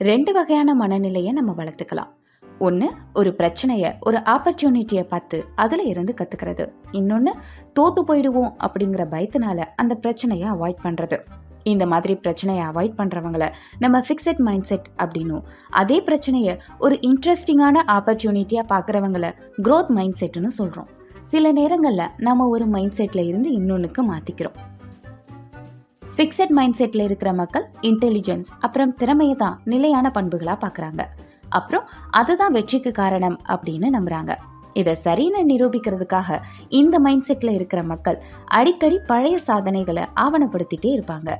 ரெண்டு வகையான மனநிலையை நம்ம வளர்த்துக்கலாம். ஒன்று ஒரு பிரச்சனையை ஒரு ஆப்பர்ச்சுனிட்டியை பார்த்து அதில் இருந்து கற்றுக்கிறது இன்னொன்று தோத்து போயிடுவோம் அப்படிங்கிற பயத்தினால அந்த பிரச்சனையை அவாய்ட் பண்ணுறது இந்த மாதிரி பிரச்சனையை அவாய்ட் பண்ணுறவங்கள நம்ம ஃபிக்ஸட் மைண்ட் செட் அப்படின்னும். அதே பிரச்சனையை ஒரு இன்ட்ரெஸ்டிங்கான ஆப்பர்ச்சுனிட்டியாக பார்க்குறவங்கள க்ரோத் மைண்ட் செட்டுன்னு சொல்கிறோம் சில நேரங்களில் நம்ம ஒரு மைண்ட் செட்டில் இருந்து இன்னொன்றுக்கு மாற்றிக்கிறோம் ஃபிக்ஸட் மைண்ட் செட்டில் இருக்கிற மக்கள் இன்டெலிஜென்ஸ் அப்புறம் திறமையை தான் நிலையான பண்புகளாக பார்க்குறாங்க அப்புறம் அதுதான் வெற்றிக்கு காரணம் அப்படின்னு நம்புகிறாங்க இதை சரின்னு நிரூபிக்கிறதுக்காக இந்த மைண்ட் செட்டில் இருக்கிற மக்கள் அடிக்கடி பழைய சாதனைகளை ஆவணப்படுத்திட்டே இருப்பாங்க.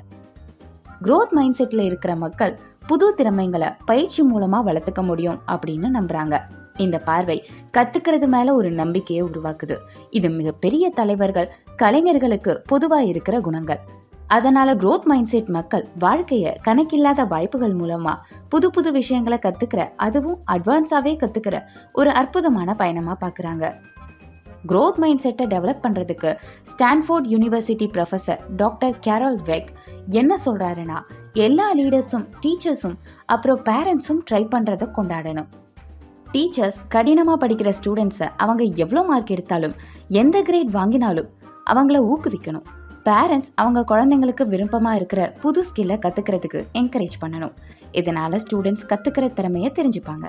குரோத் மைண்ட் செட்டில் இருக்கிற மக்கள் புது திறமைகளை பயிற்சி மூலமாக வளர்த்துக்க முடியும் அப்படின்னு நம்புகிறாங்க இந்த பார்வை கத்துக்கிறது மேல ஒரு நம்பிக்கையை உருவாக்குது. இது மிகப்பெரிய தலைவர்கள் கலைஞர்களுக்கு பொதுவாக இருக்கிற குணங்கள். அதனால குரோத் மைண்ட் செட் மக்கள் வாழ்க்கைய கணக்கில்லாத வாய்ப்புகள் மூலமா புது புது விஷயங்களை கத்துக்கிற அதுவும் அட்வான்ஸாவே கத்துக்கிற ஒரு அற்புதமான பயணமா பாக்குறாங்க. குரோத் மைண்ட் செட்டை டெவலப் பண்றதுக்கு Stanford university professor doctor Carol Dweck என்ன சொல்றாருன்னா எல்லா லீடர்ஸும் டீச்சர்ஸும் அப்புறம் பேரண்ட்ஸும் ட்ரை பண்றதை கொண்டாடணும். டீச்சர்ஸ் கடினமாக படிக்கிற ஸ்டூடெண்ட்ஸை அவங்க எவ்வளோ மார்க் எடுத்தாலும் எந்த கிரேட் வாங்கினாலும் அவங்கள ஊக்குவிக்கணும். பேரண்ட்ஸ் அவங்க குழந்தைங்களுக்கு விருப்பமாக இருக்கிற புது ஸ்கில்லை கற்றுக்கிறதுக்கு என்கரேஜ் பண்ணணும். இதனால் ஸ்டூடெண்ட்ஸ் கற்றுக்கிற திறமையை தெரிஞ்சுப்பாங்க.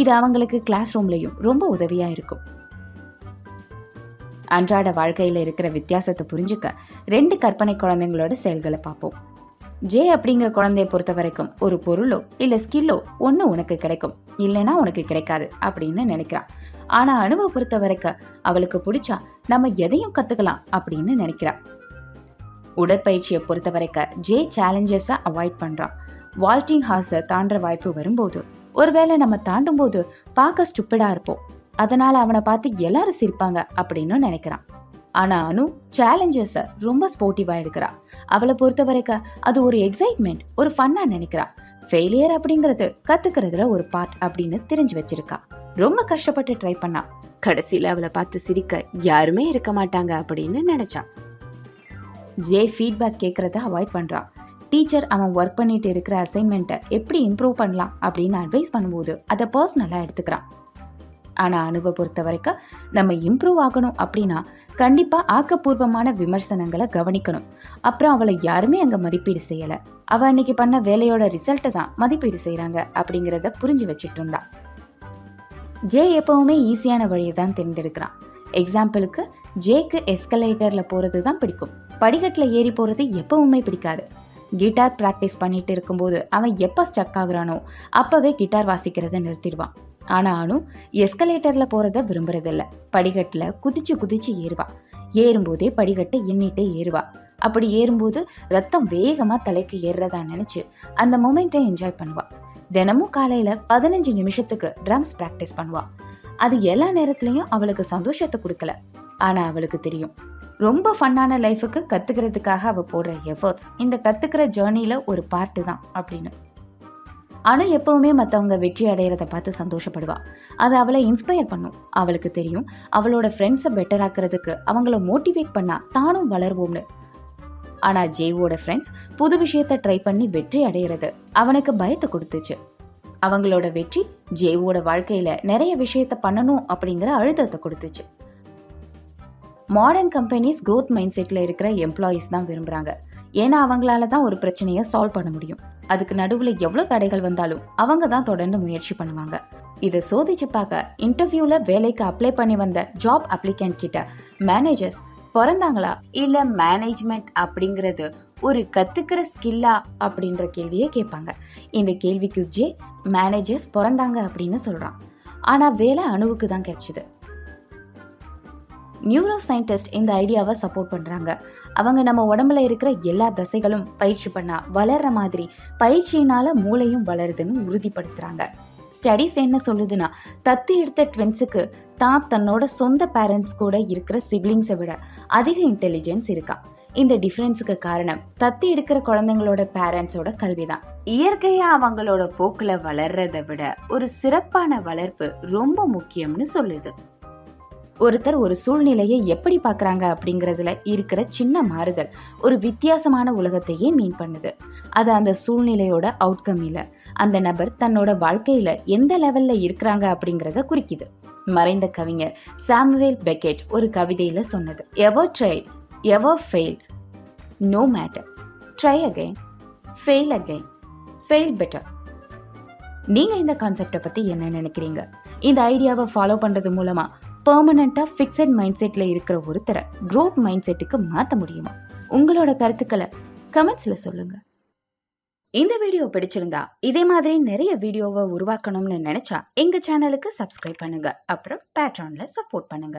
இது அவங்களுக்கு கிளாஸ் ரூம்லேயும் ரொம்ப உதவியாக இருக்கும். அன்றாட வாழ்க்கையில் இருக்கிற வித்தியாசத்தை புரிஞ்சுக்க ரெண்டு கற்பனை குழந்தைங்களோட செயல்களை பார்ப்போம். ஜே அப்படிங்கிற குழந்தைய பொறுத்த வரைக்கும் ஒரு பொருளோ இல்லை ஸ்கில்லோ ஒன்று உனக்கு கிடைக்கும். இல்லைன்னா உனக்கு கிடைக்காது அப்படின்னு நினைக்கிறான். ஆனால் அனுபவ பொறுத்த வரைக்கும் அவளுக்கு பிடிச்சா நம்ம எதையும் கற்றுக்கலாம் அப்படின்னு நினைக்கிறான் உடற்பயிற்சியை பொறுத்த வரைக்கும் ஜே சேலஞ்சஸை அவாய்ட் பண்ணுறான் வால்டிங் ஹார்ஸை தாண்டுற வாய்ப்பு வரும்போது ஒருவேளை நம்ம தாண்டும் போது பார்க்க ஸ்டுப்பிடாக இருப்போம். அதனால் அவனை பார்த்து எல்லாரும் சிரிப்பாங்க அப்படின்னு நினைக்கிறான். ஆனால் அனு சேலஞ்சஸை ரொம்ப ஸ்போர்ட்டிவாக எடுக்கிறா அவளை பொறுத்த வரைக்கும் அது ஒரு எக்ஸைட்மெண்ட் ஒரு ஃபன்னாக நினைக்கிறா ஃபெயிலியர் அப்படிங்கிறது கற்றுக்கிறதுல ஒரு பார்ட் அப்படின்னு தெரிஞ்சு வச்சிருக்கா. ரொம்ப கஷ்டப்பட்டு ட்ரை பண்ணா கடைசியில் அவளை பார்த்து சிரிக்க யாருமே இருக்க மாட்டாங்க அப்படின்னு நினச்சான். ஜே ஃபீட்பேக் கேட்குறத அவாய்ட் பண்ணுறான் டீச்சர் அவன் ஒர்க் பண்ணிட்டு இருக்கிற அசைன்மெண்ட்டை எப்படி இம்ப்ரூவ் பண்ணலாம் அப்படின்னு அட்வைஸ் பண்ணும்போது அதை பர்சனலாக எடுத்துக்கிறான். ஆனால் அனுபவ பொறுத்த வரைக்கும் நம்ம இம்ப்ரூவ் ஆகணும் அப்படின்னா கண்டிப்பாக ஆக்கப்பூர்வமான விமர்சனங்களை கவனிக்கணும். அப்புறம் அவளை யாருமே அங்கே மதிப்பீடு செய்யலை. அவள் அன்னைக்கு பண்ண வேலையோட ரிசல்ட்டை தான் மதிப்பீடு செய்கிறாங்க அப்படிங்கிறத புரிஞ்சு வச்சுட்டு இருந்தா. ஜே எப்பவுமே ஈஸியான வழியை தான் தேர்ந்தெடுக்கிறான் எக்ஸாம்பிளுக்கு ஜேக்கு எஸ்கலேட்டரில் போகிறது தான் பிடிக்கும். படிக்கட்டில் ஏறி போகிறது எப்பவுமே பிடிக்காது. கிட்டார் ப்ராக்டிஸ் பண்ணிட்டு இருக்கும்போது அவன் எப்போ ஸ்டக் ஆகுறானோ அப்போவே கிட்டார் வாசிக்கிறத நிறுத்திடுவான். ஆனால் அனு எஸ்கலேட்டரில் போகிறத விரும்புறதில்ல. படிக்கட்டில் குதிச்சு குதிச்சு ஏறுவான் ஏறும்போதே படிக்கட்டை எண்ணிட்டே ஏறுவா. அப்படி ஏறும்போது ரத்தம் வேகமாக தலைக்கு ஏறுறதா நினச்சி அந்த மொமெண்ட்டை என்ஜாய் பண்ணுவாள் தினமும் காலையில் பதினஞ்சு நிமிஷத்துக்கு ட்ரம்ஸ் ப்ராக்டிஸ் பண்ணுவாள் அது எல்லா நேரத்துலையும் அவளுக்கு சந்தோஷத்தை கொடுக்கல. ஆனால் அவளுக்கு தெரியும். ரொம்ப ஃபன்னான லைஃபுக்கு கற்றுக்கிறதுக்காக அவள் போடுற எஃபர்ட்ஸ். இந்த கற்றுக்கிற ஜேர்னியில் ஒரு பார்ட்டு தான் அப்படின்னு. ஆனால் எப்பவுமே மற்றவங்க வெற்றி அடையிறத பார்த்து சந்தோஷப்படுவாள் அது அவளை இன்ஸ்பயர் பண்ணும். அவளுக்கு தெரியும் அவளோட ஃப்ரெண்ட்ஸை பெட்டர் ஆக்கிறதுக்கு அவங்கள மோட்டிவேட் பண்ணால் தானும் வளருவோம்னு. ஆனால் ஜேவோட ஃப்ரெண்ட்ஸ் புது விஷயத்தை ட்ரை பண்ணி வெற்றி அடையிறது அவனுக்கு பயத்தை கொடுத்துச்சு. அவங்களோட வெற்றி ஜேவோட வாழ்க்கையில் நிறைய விஷயத்த பண்ணணும் அப்படிங்கிற அழுத்தத்தை கொடுத்துச்சு. Modern companies growth mind settle இருக்கிற எம்ப்ளாயீஸ் தான் விரும்புகிறாங்க ஏன்னா அவங்களால தான் ஒரு பிரச்சனையை சால்வ் பண்ண முடியும். அதுக்கு நடுவில் எவ்வளோ தடைகள் வந்தாலும் அவங்க தான் தொடர்ந்து முயற்சி பண்ணுவாங்க. இதை சோதிச்சு பார்க்க இன்டர்வியூவில் வேலைக்கு அப்ளை பண்ணி வந்த ஜாப் அப்ளிகண்ட் கிட்ட மேனேஜர்ஸ் பிறந்தாங்களா? இல்லை மேனேஜ்மெண்ட் அப்படிங்கிறது ஒரு கத்துக்கிற ஸ்கில்லா அப்படின்ற கேள்வியை கேட்பாங்க. இந்த கேள்விக்கு ஜே மேனேஜர்ஸ் பிறந்தாங்க அப்படின்னு சொல்கிறான் ஆனால் வேலை அணுவுக்கு தான் கிடச்சிது. நியூரோ சயின்டிஸ்ட் இந்த ஐடியாவை சப்போர்ட் பண்ணுறாங்க அவங்க நம்ம உடம்புல இருக்கிற எல்லா தசைகளும் பயிற்சி பண்ணால் வளர்ற மாதிரி பயிற்சியினால் மூளையும் வளருதுன்னு உறுதிப்படுத்துகிறாங்க ஸ்டடீஸ் என்ன சொல்லுதுன்னா தத்து எடுத்த ட்வின்ஸுக்கு தான் தன்னோட சொந்த பேரண்ட்ஸ் கூட இருக்கிற சிப்ளிங்ஸை விட அதிக இன்டெலிஜென்ஸ் இருக்கா. இந்த டிஃப்ரென்ஸுக்கு காரணம் தத்து எடுக்கிற குழந்தைங்களோட பேரண்ட்ஸோட கல்வி தான் இயற்கையாக அவங்களோட போக்கில் வளர்றதை விட ஒரு சிறப்பான வளர்ப்பு ரொம்ப முக்கியம்னு சொல்லுது. ஒருத்தர் ஒரு சூழ்நிலையை எப்படி பார்க்குறாங்க அப்படிங்கிறதுல இருக்கிற சின்ன மாறுதல் ஒரு வித்தியாசமான உலகத்தையே மீன் பண்ணுது. அது அந்த சூழ்நிலையோட அவுட்கம் இல்லை அந்த நபர் தன்னோட வாழ்க்கையில் எந்த லெவலில் இருக்கிறாங்க அப்படிங்கிறத குறிக்குது. மறைந்த கவிஞர் சாமுவேல் பெக்கெட் ஒரு கவிதையில் சொன்னது ever try ever fail no matter try again fail again fail better நீங்கள் இந்த கான்செப்டை பற்றி என்ன நினைக்கிறீங்க? இந்த ஐடியாவை ஃபாலோ பண்ணுறது மூலமாக பெர்மனண்டா ஃபிக்ஸட் மைண்ட் செட்டில் இருக்கிற ஒருத்தரை க்ரோத் மைண்ட் செட்டுக்கு மாற்ற முடியுமா? உங்களோட கருத்துக்களை கமெண்ட்ஸில் சொல்லுங்கள் இந்த வீடியோ பிடிச்சிருந்தா இதே மாதிரி நிறைய வீடியோவை உருவாக்கணும்னு நினைச்சா எங்க சேனலுக்கு சப்ஸ்கிரைப் பண்ணுங்க. அப்புறம் பேட்ரான்ல சப்போர்ட் பண்ணுங்க.